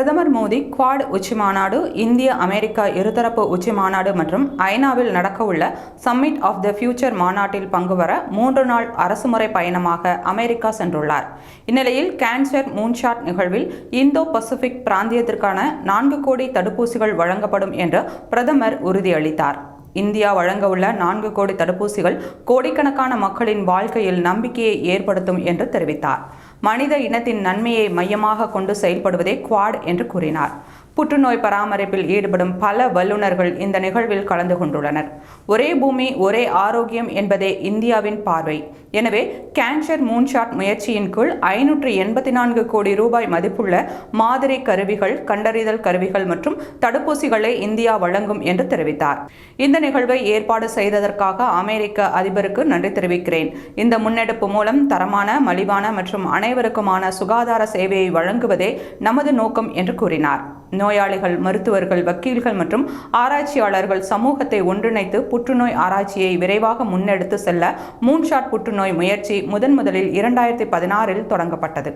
பிரதமர் மோடி குவாட் உச்சி மாநாடு இந்திய அமெரிக்கா இருதரப்பு உச்சி மாநாடு மற்றும் ஐநாவில் நடக்கவுள்ள சம்மிட் ஆஃப் த ஃபியூச்சர் மாநாட்டில் பங்கு வர மூன்று நாள் அரசுமுறை பயணமாக அமெரிக்கா சென்றுள்ளார். இந்நிலையில் கேன்சர் மூன்ஷாட் நிகழ்வில் இந்தோ பசிபிக் பிராந்தியத்திற்கான நான்கு கோடி தடுப்பூசிகள் வழங்கப்படும் என்று பிரதமர் உறுதியளித்தார். இந்தியா வழங்கவுள்ள நான்கு கோடி தடுப்பூசிகள் கோடிக்கணக்கான மக்களின் வாழ்க்கையில் நம்பிக்கையை ஏற்படுத்தும் என்று தெரிவித்தார். மனித இனத்தின் நன்மையை மையமாக கொண்டு செயல்படுவதே குவாட் என்று கூறினார். புற்றுநோய் பராமரிப்பில் ஈடுபடும் பல வல்லுநர்கள் இந்த நிகழ்வில் கலந்து கொண்டுள்ளனர். ஒரே பூமி ஒரே ஆரோக்கியம் என்பதே இந்தியாவின் பார்வை. எனவே கேன்சர் மூன்ஷாட் முயற்சியின் கீழ் ஐநூற்று எண்பத்தி நான்கு கோடி ரூபாய் மதிப்புள்ள மாதிரி கருவிகள் கண்டறிதல் கருவிகள் மற்றும் தடுப்பூசிகளை இந்தியா வழங்கும் என்று தெரிவித்தார். இந்த நிகழ்வை ஏற்பாடு செய்ததற்காக அமெரிக்க அதிபருக்கு நன்றி தெரிவிக்கிறேன். இந்த முன்னெடுப்பு மூலம் தரமான மலிவான மற்றும் அனைவருக்குமான சுகாதார சேவையை வழங்குவதே நமது நோக்கம் என்று கூறினார். நோயாளிகள் மருத்துவர்கள் வக்கீல்கள் மற்றும் ஆராய்ச்சியாளர்கள் சமூகத்தை ஒன்றிணைத்து புற்றுநோய் ஆராய்ச்சியை விரைவாக முன்னெடுத்து செல்ல மூன்ஷாட் புற்றுநோய் முயற்சி முதன் முதலில் இரண்டாயிரத்தி பதினாறில் தொடங்கப்பட்டது.